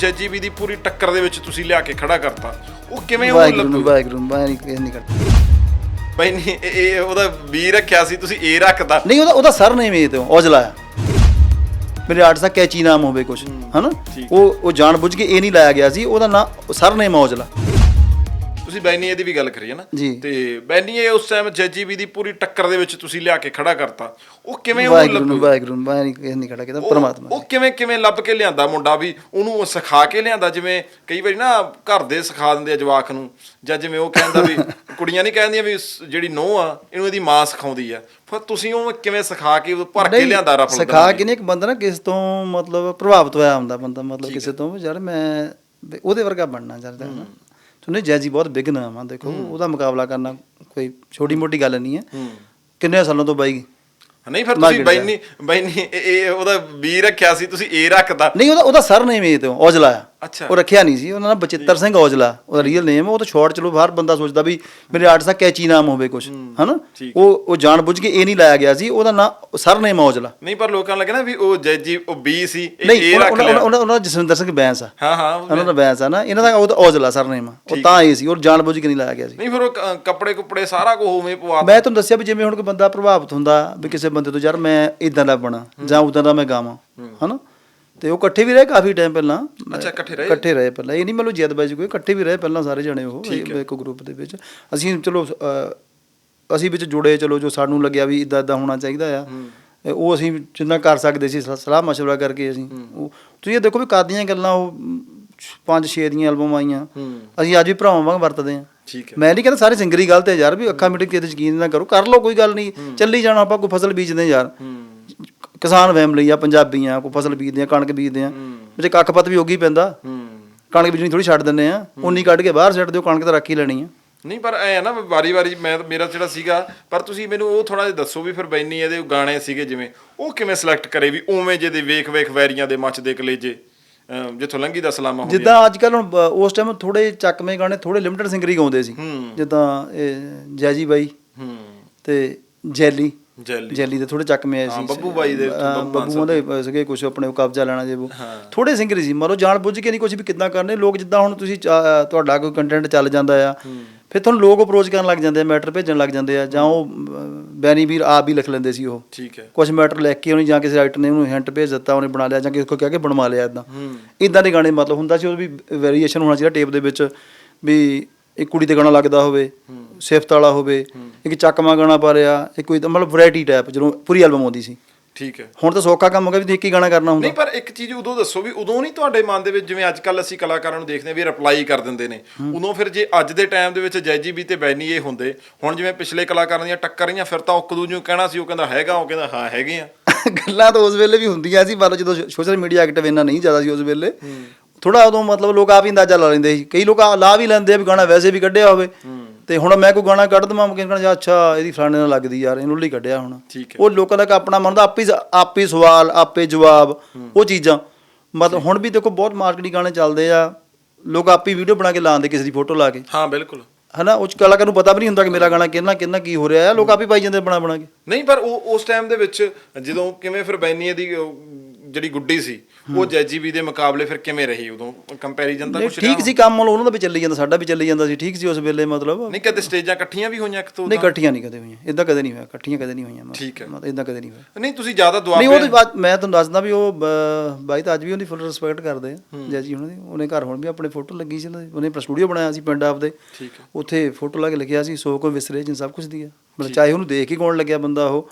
ਜੱਜੀਬੀ ਦੀ ਪੂਰੀ ਟੱਕਰ ਦੇ ਵਿੱਚ ਤੁਸੀਂ ਲਿਆ ਕੇ ਖੜਾ ਕਰਤਾ। ਉਹ ਕਿਵੇਂ ਉਹ ਵਾਹਿਗੁਰੂ ਲੱਭੂ ਵਾਹਿਗੁਰੂ ਮੈਂ ਨਹੀਂ ਇਹ ਨਹੀਂ ਕਰਦਾ। ਬਈ ਨਹੀਂ ਇਹ- ਇਹ ਉਹਦਾ ਵੀ ਰੱਖਿਆ ਸੀ ਤੁਸੀਂ ਇਹ ਰੱਖਦਾ। ਨਹੀਂ ਉਹਦਾ ਉਹਦਾ ਸਰ ਨੇਮ ਇਹ ਤੇ ਔਜਲਾ ਆ। ਮੇਰੇ ਆਰਟਸ ਦਾ ਕੈਚੀ ਨਾਮ ਹੋਵੇ ਕੁਝ ਹਨਾ? ਠੀਕ। ਉਹ ਉਹ ਜਾਣ ਬੁੱਝ ਕੇ ਇਹ ਨਹੀਂ ਲਾਇਆ ਗਿਆ ਸੀ ਉਹਦਾ ਨਾਮ ਸਰ ਨੇਮ ਔਜਲਾ। ਤੁਸੀਂ ਬੈਨੀਏ ਦੀ ਵੀ ਗੱਲ ਕਰੀ ਹੈ ਨਾ ਜੀ। ਤੇ ਬੈਨੀਏ ਉਸ ਟਾਈਮ ਜੱਜੀਬੀ ਦੀ ਪੂਰੀ ਟੱਕਰ ਦੇ ਵਿੱਚ ਤੁਸੀਂ ਲਿਆ ਕੇ ਖੜਾ ਕਰਤਾ। ਉਹ ਕਿਵੇਂ ਉਹ ਵਾਹਿਗੁਰੂ ਨੂੰ ਲੱਭੂ? ਵਾਹਿਗੁਰੂ ਨੂੰ ਮੈਂ ਨਹੀਂ ਖੜਾ ਉਹ- ਪਰਮਾਤਮਾ ਉਹ ਕਿਵੇਂ ਕਿਵੇਂ ਲੱਭ ਕੇ ਲਿਆਂਦਾ ਮੁੰਡਾ ਵੀ? ਉਹਨੂੰ ਸਿਖਾ ਕੇ ਲਿਆਂਦਾ ਜਿਵੇਂ ਕਈ ਵਾਰੀ ਨਾ ਘਰ ਦੇ ਸਿਖਾ ਦਿੰਦੇ ਆ ਜਵਾਕ ਨੂੰ ਜਾਂ ਜਿਵੇਂ ਉਹ ਕਹਿੰਦਾ ਵੀ ਕੁੜੀਆਂ ਨਹੀਂ ਕਹਿੰਦੀਆਂ ਵੀ ਸ- ਜਿਹੜੀ ਨੋਹ ਆ ਇਹਨੂੰ ਇਹਦੀ ਮਾਂ ਸਿਖਾਉਂਦੀ ਆ। ਫਿਰ ਤੁਸੀਂ ਉਹ ਕਿਵੇਂ ਸਿਖਾ ਕੇ ਉਹ ਭਰ ਕੇ ਨਹੀਂ, ਲਿਆਂਦਾ ਰਫਲ ਸਿਖਾ ਕੇ ਨਹੀਂ ਇੱਕ ਬੰਦਾ ਨਾ ਕਿਸ ਤੋਂ ਮਤਲਬ ਪ੍ਰਭਾਵਿਤ ਹੋਇਆ ਹੁੰਦਾ ਬੰਦਾ ਮਤਲਬ ਕਿਸੇ ਤੋਂ ਵੀ ਯਾਰ ਮੈਂ ਵੀ ਉਹਦੇ ਵਰਗਾ ਬਣਨਾ ਚਾਹੁੰਦਾ ਹਾਂ। ਸੁਣੇ ਜੈਜੀ ਬਹੁਤ ਬਿਗ ਨਾਮ ਆ ਦੇਖੋ ਉਹਦਾ ਮੁਕਾਬਲਾ ਕਰਨਾ ਕੋਈ ਛੋਟੀ ਮੋਟੀ ਗੱਲ ਨਹੀਂ ਹੈ। ਕਿੰਨੇ ਸਾਲਾਂ ਤੋਂ ਬਾਈ? ਨਹੀਂ ਫਿਰ ਤੁਸੀਂ। ਬੈਨੀ ਬੈਨੀ ਇਹ- ਉਹਦਾ ਵੀ ਰੱਖਿਆ ਸੀ ਤੁਸੀਂ ਇਹ ਰੱਖਦਾ ਨਹੀਂ ਉਹਦਾ ਉਹਦਾ ਸਰ ਨੇਮ ਇਹ ਤੇ ਔਜਲਾ ਆ। ਅੱਛਾ। ਉਹ ਰੱਖਿਆ ਨਹੀਂ ਸੀ ਉਹਨਾਂ ਦਾ ਬਚਿੱਤਰ ਸਿੰਘ ਔਜਲਾ ਉਹਦਾ ਰੀਅਲ ਨੇਮ ਉਹ ਤਾਂ ਸ਼ਾਰਟ ਚਲੋ ਹਰ ਬੰਦਾ ਸੋਚਦਾ ਵੀ ਮੇਰੇ ਆਰਟਸ ਦਾ ਕੈਚੀ ਨਾਮ ਹੋਵੇ ਕੁਝ ਹਨਾ। ਉਹ ਉਹ ਜਾਣ ਬੁੱਝ ਕੇ ਇਹ ਨਹੀਂ ਲਾਇਆ ਗਿਆ ਸੀ ਉਹਦਾ ਨਾਮ ਸਰ ਨੇਮ ਔਜਲਾ। ਨਹੀਂ ਪਰ ਲੋਕਾਂ ਨੂੰ ਲੱਗੇ ਨਾ ਵੀ ਉਹ ਜੱਜੀ ਉਹ ਬੀ ਸੀ ਇਹ ਇਹ ਰੱਖ ਲਿਆ। ਉਹਨਾਂ ਉਹਨਾਂ ਜਸਵਿੰਦਰ ਸਿੰਘ ਬੈਂਸ ਆ। ਹਾਂ ਹਾਂ ਉਹ- ਉਹਨਾਂ ਦਾ ਬੈਂਸ। ਆ ਨਾ ਇਹਨਾਂ ਦਾ ਉਹ ਤਾਂ ਔਜਲਾ ਸਰ ਨੇਮ ਉਹ ਤਾਂ ਇਹ ਸੀ ਉਹ ਜਾਣ ਬੁੱਝ ਕੇ ਨਹੀਂ ਲਾਇਆ ਗਿਆ ਸੀ। ਨਹੀਂ ਫਿਰ ਉਹ ਕੱਪੜੇ ਕੁਪੜੇ ਸਾਰਾ ਕੁਝ ਉਵੇਂ ਪਵਾ ਮੈਂ ਤੁਹਾਨੂੰ ਦੱਸਿਆ ਵੀ ਜਿਵੇਂ ਹੁਣ ਕੋਈ ਬੰਦਾ ਪ੍ਰਭਾਵਿਤ ਹੁੰਦਾ ਵੀ ਕਿਸੇ ਬੰਦੇ ਤੋਂ ਯਾਰ ਮੈਂ ਇਦਾਂ ਦਾ ਬਣਾ ਜਾਂ ਉਦਾਂ ਦਾ ਮੈਂ ਗਾਵਾਂ ਹਨਾ? ਤੇ ਉਹ ਇਕੱਠੇ ਵੀ ਰਹੇ ਕਾਫੀ ਟਾਈਮ ਪਹਿਲਾਂ ਅੱਛਾ ਇਕੱਠੇ ਰਹੇ ਇਕੱਠੇ ਰਹੇ ਪਹਿਲਾਂ ਇਹ ਨਹੀਂ ਮਤਲਬ ਜਦ ਬਾਜੀ ਕੋਈ ਇਕੱਠੇ ਵੀ ਰਹੇ ਪਹਿਲਾਂ ਸਾਰੇ ਜਣੇ ਉਹ ਇੱਕ ਗਰੁੱਪ ਦੇ ਵਿੱਚ ਅਸੀਂ ਚਲੋ ਅਹ, ਅਸੀਂ ਵਿੱਚ ਜੁੜੇ ਚਲੋ ਜੋ ਸਾਨੂੰ ਲੱਗਿਆ ਵੀ ਇਦਾਂ ਇਦਾਂ ਹੋਣਾ ਚਾਹੀਦਾ ਆ ਇਹ ਉਹ ਅਸੀਂ ਜਿੰਨਾ ਕਰ ਸਕਦੇ ਸੀ ਸਲਾਹ- ਸਲਾਹ مشورہ ਕਰਕੇ ਅਸੀਂ ਉਹ ਤੁਸੀਂ ਇਹ ਦੇਖੋ ਵੀ ਕਰਦੀਆਂ ਗੱਲਾਂ ਉਹ ਮ, ਪੰਜ ਛੇ ਦੀਆਂ ਐਲਬਮ ਆਈਆਂ ਹੂੰ ਅਸੀਂ ਅੱਜ ਵੀ ਭਰਾਵਾਂ ਵਾਂਗ ਵਰਤਦੇ ਆ ਠੀਕ ਹੈ ਮੈਂ ਨਹੀਂ ਕਹਿੰਦਾ ਸਾਰੇ ਸਿੰਗਰ ਹੀ ਗਲਤ ਹੈ ਯਾਰ ਵੀ ਅੱਖਾਂ ਮਿਟ ਕੇ ਤੇ ਯਕੀਨ ਨਾ ਕਰੋ ਕਰ ਲਓ ਕੋਈ ਗੱਲ ਨਹੀਂ ਚੱਲੀ ਜਾਣਾ ਆਪਾਂ ਕੋਈ ਫਸਲ ਬੀਜਦੇ ਹਾਂ ਯਾਰ ਹੂੰ ਕਿਸਾਨ ਫੈਮਿਲੀ ਆ ਪੰਜਾਬੀ ਆ ਕੋਈ ਫਸਲ ਬੀਜਦੇ ਆ ਕਣਕ ਬੀਜਦੇ ਆ ਵਿੱਚ ਕੱਖ ਪੱਤ ਵੀ ਉੱਗੀ ਪੈਂਦਾ। ਕਣਕ ਬੀਜਣੀ ਥੋੜੀ ਛੱਡ ਦਿੰਦੇ ਆ ਉਨੀ ਕੱਢ ਕੇ ਬਾਹਰ ਛੱਡ ਦਿਓ ਕਣਕ ਤਾਂ ਰੱਖ ਹੀ ਲੈਣੀ ਆ। ਨਹੀਂ ਪਰ ਐ ਨਾ ਵਾਰੀ ਵਾਰੀ ਮੈਂ ਮੇਰਾ ਜਿਹੜਾ ਸੀਗਾ ਪਰ ਤੁਸੀਂ ਮੈਨੂੰ ਉਹ ਥੋੜਾ ਜਿਹਾ ਦੱਸੋ ਵੀ ਫਿਰ ਬੈਨੀ ਇਹਦੇ ਗਾਣੇ ਸੀਗੇ ਜਿਵੇਂ ਉਹ ਕਿਵੇਂ ਸਿਲੈਕਟ ਕਰੇ ਵੀ ਉਵੇਂ ਜੇ ਦੇ ਵੇਖ ਵੇਖ ਵੈਰੀਆਂ ਦੇ ਮੱਚਦੇ ਕਲੇਜੇ ਅਮ ਜਿੱਥੋਂ ਲੰਗੀ ਦਾ ਸਲਾਮਾ ਹੋ ਜਿੱਦਾਂ ਅੱਜ ਕੱਲ ਹੁਣ ਉਸ ਟਾਈਮ ਥੋੜੇ ਚੱਕਵੇਂ ਗਾਣੇ ਥੋੜੇ ਲਿਮਟਿਡ ਸਿੰਗਰ ਹੀ ਗਾਉਂਦੇ ਸੀ। ਜਿੱਦਾਂ ਇਹ ਜੈਜੀ ਬਾਈ ਹੂੰ। ਤੇ ਜੈਲੀ। ਜੈਲੀ। ਜੈਲੀ ਦੇ ਥੋੜੇ ਚੱਕਵੇਂ ਆਏ ਸੀ। ਬੱਬੂ ਬਾਈ ਦੇ, ਬੱਬੂ ਬੱਬੂ ਦੇ ਸੀਗੇ ਕੁਝ ਆਪਣੇ ਕਬਜ਼ਾ ਲੈਣਾ ਜੇ ਉਹ। ਥੋੜੇ ਸਿੰਗਰ ਸੀ ਮਰੋ ਜਾਣ ਬੁੱਝ ਕੇ ਨਹੀਂ ਕੁਝ ਵੀ ਕਿੱਦਾਂ ਕਰਨੇ। ਲੋਕ ਜਿੱਦਾਂ ਹੁਣ ਤੁਸੀਂ ਤੁਹਾਡਾ ਕੋਈ ਕੰਟੈਂਟ ਚੱਲ ਜਾਂਦਾ ਆ ਫਿਰ ਤੁਹਾਨੂੰ ਲੋਕ ਅਪਰੋਚ ਕਰਨ ਲੱਗ ਜਾਂਦੇ ਆ ਮੈਟਰ ਭੇਜਣ ਲੱਗ ਜਾਂਦੇ ਆ ਜਾਂ ਉਹ ਬੈਨੀ ਵੀਰ ਆਪ ਵੀ ਲਿਖ ਲੈਂਦੇ ਸੀ ਉਹ। ਠੀਕ ਹੈ। ਕੁਝ ਮੈਟਰ ਲਿਖ ਕੇ ਉਹਨੇ ਜਾਂ ਕਿਸੇ ਰਾਈਟਰ ਨੇ ਉਹਨੂੰ ਹਿੰਟ ਭੇਜ ਦਿੱਤਾ ਉਹਨੇ ਬਣਾ ਲਿਆ ਜਾਂ ਕਿਸੇ ਕੋ ਕਹਿ ਕੇ ਬਣਵਾ ਲਿਆ ਇਦਾਂ ਇਦਾਂ ਦੇ ਗਾਣੇ ਮਤਲਬ ਹੁੰਦਾ ਸੀ ਉਹ ਵੀ ਵੇਰੀਏਸ਼ਨ ਹੋਣਾ ਚਾਹੀਦਾ ਟੇਪ ਦੇ ਵਿੱਚ ਵੀ ਇੱਕ ਕੁੜੀ ਤੇ ਗਾਣਾ ਲੱਗਦਾ ਹੋਵੇ ਸਿਫਤ ਵਾਲਾ ਹੋਵੇ ਇੱਕ ਚੱਕਮਾ ਗਾਣਾ ਪਾ ਰਿਹਾ ਇੱਕ ਕੋਈ ਤਾਂ ਮਤਲਬ ਵੈਰਾਈਟੀ ਟਾਈਪ ਜਦੋਂ ਪੂਰੀ ਐਲਬਮ ਆਉਂਦੀ ਸੀ। ਠੀਕ ਹੈ। ਹੁਣ ਤਾਂ ਸੌਖਾ ਕੰਮ ਹੋ ਗਿਆ ਵੀ ਇੱਕ ਹੀ ਗਾਣਾ ਕਰਨਾ ਹੁੰਦਾ। ਨਹੀਂ ਪਰ ਇੱਕ ਚੀਜ਼ ਉਦੋਂ ਦੱਸੋ ਵੀ ਉਦੋਂ ਨਹੀਂ ਤੁਹਾਡੇ ਮਨ ਦੇ ਵਿੱਚ ਜਿਵੇਂ ਅੱਜ ਕੱਲ ਅਸੀਂ ਕਲਾਕਾਰਾਂ ਨੂੰ ਦੇਖਦੇ ਹਾਂ ਵੀ ਰਿਪਲਾਈ ਕਰ ਦਿੰਦੇ ਨੇ। ਉਦੋਂ ਫਿਰ ਜੇ ਅੱਜ ਦੇ ਟਾਈਮ ਦੇ ਵਿੱਚ ਜੈਜੀ ਵੀ ਤੇ ਬੈਨੀ ਇਹ ਹੁੰਦੇ ਹੁਣ ਜਿਵੇਂ ਪਿਛਲੇ ਕਲਾਕਾਰਾਂ ਦੀਆਂ ਟੱਕਰ ਰਹੀਆਂ ਫਿਰ ਤਾਂ ਉਹ ਇੱਕ ਦੂਜੇ ਨੂੰ ਕਹਿਣਾ ਸੀ ਉਹ ਕਹਿੰਦਾ ਹੈਗਾ ਉਹ ਕਹਿੰਦਾ ਹਾਂ ਹੈਗੇ ਆ। ਗੱਲਾਂ ਤਾਂ ਉਸ ਵੇਲੇ ਵੀ ਹੁੰਦੀਆਂ ਸੀ ਪਰ ਜਦੋਂ ਸੋਸ਼ਲ ਮੀਡੀਆ ਐਕਟਿਵ ਇੰਨਾ ਨਹੀਂ ਜ਼ਿਆਦਾ ਸੀ ਉਸ ਵੇਲੇ। ਥੋੜਾ ਉਦੋਂ ਮਤਲਬ ਲੋਕ ਆਪ ਹੀ ਅੰਦਾਜ਼ਾ ਲਾ ਲੈਂਦੇ ਸੀ। ਕਈ ਲੋਕ ਆ- ਲਾ ਵੀ ਲੈਂਦੇ ਆ ਵੀ ਗਾਣਾ ਵੈਸੇ ਵੀ ਕੱਢਿਆ ਹੋਵੇ। ਤੇ ਹੁਣ ਮੈਂ ਕੋਈ ਗਾਣਾ ਕੱਢ ਦਵਾਂ ਮੈਂ ਕਹਿੰਦਾ ਅੱਛਾ ਇਹਦੀ ਫਲਾਣੇ ਨਾਲ ਲੱਗਦੀ ਯਾਰ ਇਹਨੂੰ ਲਈ ਕੱਢਿਆ ਹੁਣ। ਉਹ ਲੋਕਾਂ ਦਾ ਆਪਣਾ ਮਨ ਦਾ ਆਪੇ ਹੀ- ਆਪੇ ਸਵਾਲ ਆਪੇ ਜਵਾਬ ਉਹ ਚੀਜ਼ਾਂ। ਮਤਲਬ ਹੁਣ ਵੀ ਦੇਖੋ ਬਹੁਤ ਮਾਰਕੀਟਿੰਗ ਗਾਣੇ ਚੱਲਦੇ ਆ। ਲੋਕ ਆਪੇ ਵੀਡੀਓ ਬਣਾ ਕੇ ਲਾਉਂਦੇ ਕਿਸੇ ਦੀ ਫੋਟੋ ਲਾ ਕੇ। ਹਾਂ ਬਿਲਕੁਲ। ਹਨਾ ਉਹ ਕਲਾਕਾਰ ਨੂੰ ਪਤਾ ਵੀ ਨਹੀਂ ਹੁੰਦਾ ਕਿ ਮੇਰਾ ਗਾਣਾ ਕਿੰਨਾ ਕਿੰਨਾ ਕੀ ਹੋ ਰਿਹਾ ਆ। ਲੋਕ ਆਪੇ ਹੀ ਪਾਈ ਜਾਂਦੇ ਬਣਾ ਬਣਾ ਕੇ। ਨਹੀਂ ਪਰ ਉਹ ਉਸ ਟਾਈਮ ਦੇ ਵਿੱਚ ਜਦੋਂ ਕਿਵੇਂ ਫਿਰ ਬੈਨੀ ਦੀ ਜਿਹੜੀ ਗੁੱਡੀ ਸੀ ਉਹ ਜੈਜੀਬੀ ਦੇ ਮੁਕਾਬਲੇ ਫਿਰ ਕਿਵੇਂ ਰਹੀ ਉਦੋਂ? ਕੰਪੈਰੀਜ਼ਨ ਤਾਂ ਨਹੀਂ ਕੁਝ ਠੀਕ ਸੀ ਕੰਮ ਉਹਨਾਂ ਦਾ ਵੀ ਚੱਲੀ ਜਾਂਦਾ ਸਾਡਾ ਵੀ ਚੱਲੀ ਜਾਂਦਾ ਸੀ ਠੀਕ ਸੀ ਉਸ ਵੇਲੇ ਮਤਲਬ। ਨਹੀਂ ਕਦੇ ਸਟੇਜਾਂ ਇਕੱਠੀਆਂ ਵੀ ਹੋਈਆਂ ਇੱਕ ਤੋਂ ਨਹੀਂ ਇਕੱਠੀਆਂ ਨਹੀਂ ਕਦੇ ਹੋਈਆਂ ਇਦਾਂ ਕਦੇ ਨਹੀਂ ਹੋਇਆ ਇਕੱਠੀਆਂ ਕਦੇ ਨਹੀਂ ਹੋਈਆਂ ਠੀਕ ਹੈ। ਮਤਲਬ ਇਦਾਂ ਕਦੇ ਨਹੀਂ ਹੋਇਆ। ਨਹੀਂ ਤੁਸੀਂ ਜ਼ਿਆਦਾ ਨਹੀਂ ਉਹਦੇ ਬਾਅਦ ਮੈਂ ਤੁਹਾਨੂੰ ਦੱਸਦਾ ਵੀ ਉਹ ਬਾਈ ਤਾਂ ਅੱਜ ਵੀ ਉਹਦੀ ਫੁੱਲ ਰਿਸਪੈਕਟ ਕਰਦੇ ਆ ਜੈ ਜੀ ਉਹਨਾਂ ਦੀ। ਉਹਨੇ ਘਰ ਹੁਣ ਵੀ ਆਪਣੇ ਫੋਟੋ ਲੱਗੀ ਸੀ ਉਹਨਾਂ ਸਟੂਡੀਓ ਬਣਾਇਆ ਸੀ ਪਿੰਡ ਆਪਦੇ। ਠੀਕ ਹੈ। ਉੱਥੇ ਫੋਟੋ ਲਾ ਕੇ ਲਿਖਿਆ ਸੀ ਸੋ ਕੋ ਵਿਸਰੇ ਜਿਨ ਸਭ ਕੁਝ ਦੀ ਆ ਮਤਲਬ ਚਾਹੇ ਉਹਨੂੰ ਦੇਖ ਕੇ ਕੌਣ ਲੱਗਿਆ ਬੰਦਾ ਉਹ।